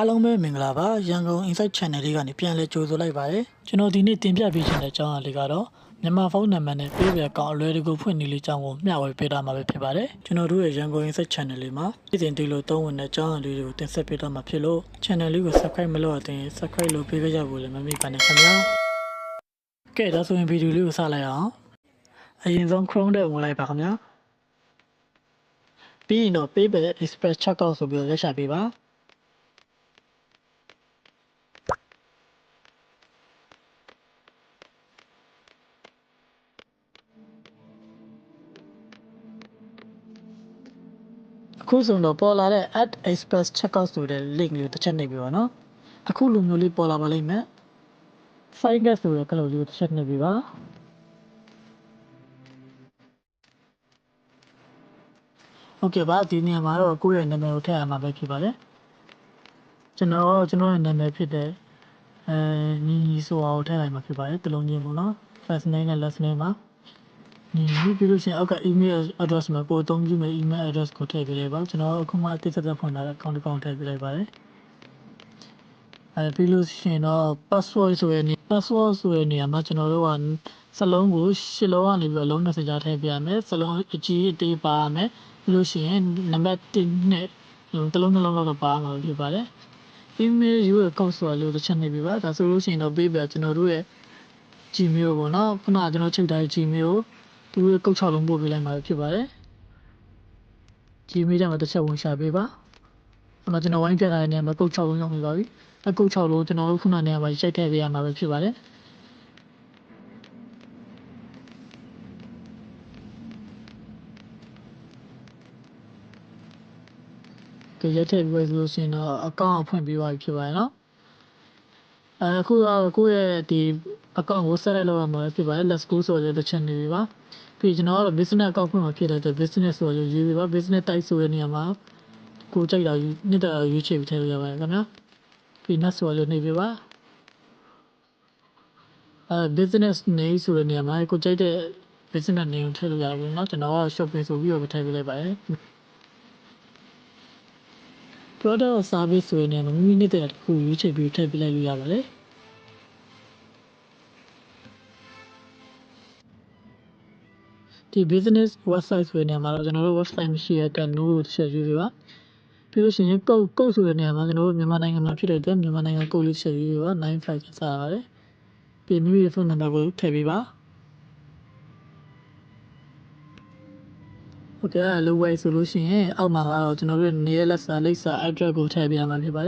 အားလုံးပဲမင်္ဂလာပါရန်ကုန် Insight Channel လေးကနေပြန်လည်ကြိုဆိုလိုက်ပါတယ်ကျွန်တော်ဒီနေ့တင်ပြပေးချင်တဲ့အကြောင်းအရာလေးကတော့မြန်မာဖုန်းနံပါတ်နဲ့ပေးပြအကောင့်အလွယ်တကူဖွင့်နေလေးအကြောင်းကိုမျှဝေပေးထားမှာပဲဖြစ်ပါတယ်ကျွန်တော်တို့ရဲ့ရန်ကုန် Insight Channel လေးမှာပြည်တင်တီလို့သုံးဝင်တဲ့အကြောင်းအရာလေးတွေကိုတင်ဆက်ပေးတော့မှာဖြစ်လို့ Channel လေးကို Subscribe မလုပ်ရသေးရင် Subscribe လုပ်ပေးကြဖို့လည်းမမေ့ပါနဲ့ခင်ဗျာကဲဒါဆိုရင်ဗီဒီယိုလေးကိုစလိုက်အောင်အရင်ဆုံး Chrome ထဲဝင်လိုက်ပါခင်ဗျာပြီးရင်တော့ Paypal Express Checkout ဆိုပြီးတော့ရက်ရှာပေးပါ အခုဆိုတော့ပေါ်လာတဲ့ add express checkout ဆိုတဲ့ link လေးကိုတစ်ချက်နှိပ်ပြီးပါနော်အခုလိုမျိုးလေးပေါ်လာပါလိမ့်မယ် sign get ဆိုတဲ့ကလေးလေးကိုတစ်ချက်နှိပ်ပြီးပါโอเคပါဒီနေရာမှာတော့ကိုယ့်ရဲ့နာမည်ကိုထည့်ရမှာပဲဖြစ်ပါတယ်ကျွန်တော်ကျွန်တော်ရဲ့နာမည်ဖြစ်တဲ့အဲညီညီဆိုတာကိုထည့်လိုက်မှာဖြစ်ပါတယ်တလုံးချင်းပေါ့နော် first name နဲ့ last name ပါ ညီညီပြီးလို့ရှိရင်အောက်က email address မှာကိုယ်အသုံးပြုမယ့် email address ကိုထည့်ပေးလိုက်ပါကျွန်တော်အခုမှအသေးသက်ဖွင့်လာတဲ့ account တစ်ကောင်ထည့်ပေးလိုက်ပါတယ်အဲပြီးလို့ရှိရင်တော့ password ဆိုတဲ့နေ password ဆိုတဲ့နေရာမှာကျွန်တော်တို့ကစလုံးကိုရှစ်လုံးကနေပြီးတော့လုံး20ကြားထည့်ပြရမယ်စလုံးအကြီးအသေးပါရမယ်ပြီးလို့ရှိရင်နံပါတ်1နဲ့တလုံးနှလုံးလောက်ပါမှာဖြစ်ပါတယ် email ယူရကောက်ဆိုလို့တစ်ချက်နေပြီပါဒါဆိုလို့ရှိရင်တော့ပေးပြကျွန်တော်တို့ရဲ့ Gmail ပေါ့နော်ခုနကကျွန်တော်ချိန်ထားတဲ့ Gmail ကို သူတို့ကုတ်6လုံးပို့ပေးလိုက်မှာဖြစ်ပါတယ် Gmail ထဲမှာတစ်ချက်ဝင်ရှာပေးပါခုနကျွန်တော်ဝိုင်းပြထားတဲ့နေရာမှာကုတ်6လုံးရောက်နေပါပြီအကုတ်6လုံးကျွန်တော်တို့ခုနနေရာမှာရိုက်ထည့်ပေးရမှာပဲဖြစ်ပါတယ်ကြည့်ရထည့်ပြီးဆိုလို့ရှိရင်တော့အကောင့်ဖွင့်ပြီးသွားပြီဖြစ်ပါတယ်နော်အဲအခုတော့ကိုယ့်ရဲ့ဒီ အကောင့်ကိုဆက်လိုက်လို့ရမှာဖြစ်ပါတယ် let's go ဆိုတဲ့တစ်ချက်နေပြီပါပြီးကျွန်တော်ကတော့ business account ဖွင့်မှာဖြစ်တဲ့အတွက် business ဆိုရရေးပြီပါ business type ဆိုတဲ့နေရာမှာကိုကြိုက်တာယူနှစ်တာရွေးချယ်ပြီးထည့်လို့ရပါတယ်ခင်ဗျာပြီး next ဆိုရနေပြီပါအဲ business name ဆိုတဲ့နေရာမှာကိုကြိုက်တဲ့ business name ကိုထည့်လို့ရပါဘူးเนาะကျွန်တော်က shopping ဆိုပြီးတော့ထည့်ပေးလိုက်ပါတယ် product or service ဆိုတဲ့နေရာမှာမိမိနှစ်တဲ့တစ်ခုရွေးချယ်ပြီးထည့်ပေးလိုက်လို့ရပါတယ် ဒီ business website ဆိုတဲ့နေရာမှာတော့ကျွန်တော်တို့ website မရှိတဲ့အတွက် no ကိုတစ်ချက်ရွေးပေးပါပြီးလို့ရှိရင် code code ဆိုတဲ့နေရာမှာကျွန်တော်တို့မြန်မာနိုင်ငံမှာဖြစ်တဲ့အတွက်မြန်မာနိုင်ငံ code လေးချက်ရွေးပေးပါ95ကျစားပါတယ်ပြီးမိမိရဲ့ဖုန်းနံပါတ်ကိုထည့်ပေးပါဟုတ်ကဲ့အဲ့လိုဝယ်ဆိုလို့ရှိရင်အောက်မှာကတော့ကျွန်တော်တို့နေရာလက်စာလိပ်စာ address ကိုထည့်ပေးရမှာဖြစ်ပါတယ်